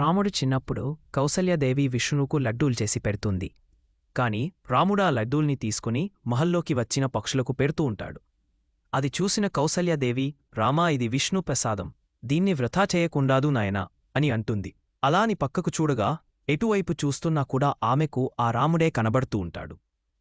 రాముడు చిన్నప్పుడు కౌసల్యదేవి విష్ణువుకు లడ్డూలు చేసి పెడుతుంది. కాని రాముడా లడ్డూల్ని తీసుకుని మహల్లోకి వచ్చిన పక్షులకు పెడుతూ ఉంటాడు. అది చూసిన కౌసల్యదేవి రామా ఇది విష్ణు ప్రసాదం. దీన్ని వృథా చేయకుండాదు నాయనా అని అంటుంది. అలాని పక్కకు చూడగా ఎటువైపు చూస్తున్నా కూడా ఆమెకు ఆ రాముడే కనబడుతూ ఉంటాడు.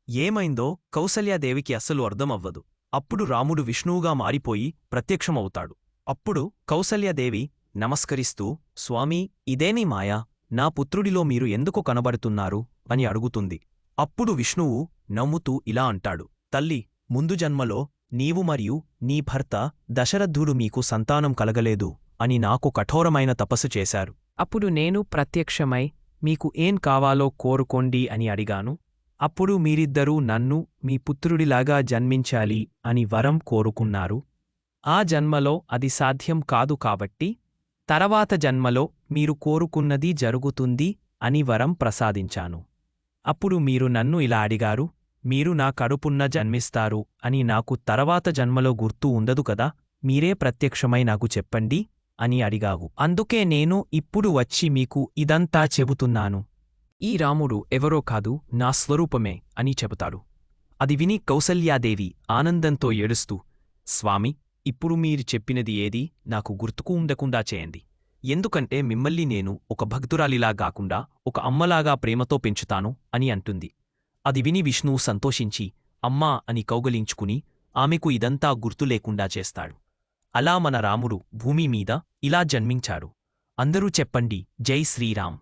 ఏమైందో కౌసల్యాదేవికి అస్సలు అర్థమవ్వదు. అప్పుడు రాముడు విష్ణువుగా మారిపోయి ప్రత్యక్షమవుతాడు. అప్పుడు కౌసల్యాదేవి నమస్కరిస్తూ స్వామీ ఇదేనీ మాయా? నా పుత్రుడిలో మీరు ఎందుకు కనబడుతున్నారు? అని అడుగుతుంది. అప్పుడు విష్ణువు నవ్వుతూ ఇలా అంటాడు. తల్లి ముందు జన్మలో నీవు మరియు నీ భర్త దశరథుడు మీకు సంతానం కలగలేదు అని నాకు కఠోరమైన తపస్సు చేశారు. అప్పుడు నేను ప్రత్యక్షమై మీకు ఏం కావాలో కోరుకోండి అని అడిగాను. అప్పుడు మీరిద్దరూ నన్ను మీ పుత్రుడిలాగా జన్మించాలి అని వరం కోరుకున్నారు. ఆ జన్మలో అది సాధ్యం కాదు కాబట్టి తర్వాత జన్మలో మీరు కోరుకున్నది జరుగుతుంది అని వరం ప్రసాదించాను. అప్పుడు మీరు నన్ను ఇలా అడిగారు మీరు నా కడుపున్న జన్మిస్తారు అని నాకు తర్వాత జన్మలో గుర్తు ఉండదు కదా మీరే ప్రత్యక్షమై నాకు చెప్పండి అని అడిగావు. అందుకే నేను ఇప్పుడు వచ్చి మీకు ఇదంతా చెబుతున్నాను. ఈ రాముడు ఎవరో కాదు నా స్వరూపమే అని చెబుతాడు. అది విని కౌసల్యాదేవి ఆనందంతో ఏడుస్తూ స్వామి ఇప్పుడు మీరు చెప్పినది ఏది నాకు గుర్తుకు ఉండకుండా చేయండి. ఎందుకంటే మిమ్మల్ని నేను ఒక భక్తురాలిలా కాకుండా ఒక అమ్మలాగా ప్రేమతో పెంచుతాను అని అంటుంది. అది విని విష్ణువు సంతోషించి అమ్మా అని కౌగలించుకుని ఆమెకు ఇదంతా గుర్తు లేకుండా చేస్తాడు. అలా మన రాముడు భూమి మీద ఇలా జన్మించాడు. అందరూ చెప్పండి జై శ్రీరామ్.